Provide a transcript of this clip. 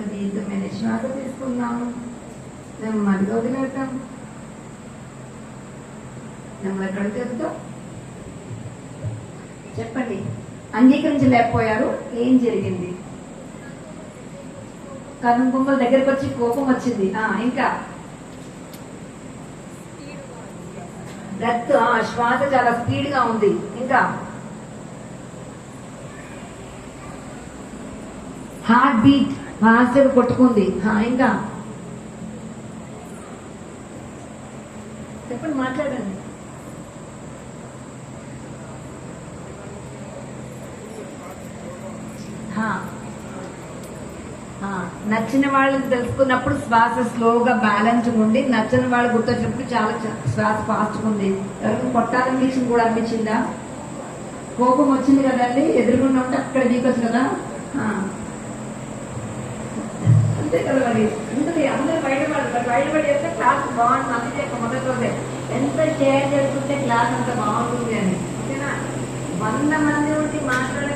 జీవితమైన శ్వాస తీసుకున్నాము నెమ్మదిగా వదిలేద్దాం. నెమ్మది ఎక్కడ చేద్దాం చెప్పండి. అంగీకరించలేకపోయారు. ఏం జరిగింది? కర్ణం బొమ్మల దగ్గరకు వచ్చి కోపం వచ్చింది. ఆ ఇంకా? బ్రెత్ శ్వాస చాలా స్పీడ్గా ఉంది. ఇంకా? హార్ట్ బీట్ ఫాస్ట్ కొట్టుకుంది. ఇంకా? చెప్పండి మాట్లాడండి. నచ్చిన వాళ్ళని తెలుసుకున్నప్పుడు శ్వాస స్లోగా బ్యాలెన్స్ ఉండి నచ్చని వాళ్ళు గుర్తొచ్చినప్పుడు చాలా శ్వాస ఫాస్ట్ ఉంది. ఎవరికి కొట్టాలనిపించింది కూడా అనిపించిందా? కోపం వచ్చింది కదండి? ఎదురుగుండా ఉంటే అక్కడ దిగొచ్చు కదా. అంతే కదా మరి. ఉంటుంది అందరూ బయటపడతారు బయటపడి చెప్తే క్లాస్ బాగుంటుంది. అందుకే ఒక మొదటి రోజే. ఎంత షేర్ చేసుకుంటే క్లాస్ అంత బాగుంటుంది అని. ఓకేనా? వంద మంది ఉంటే మాట్లాడకపోయినా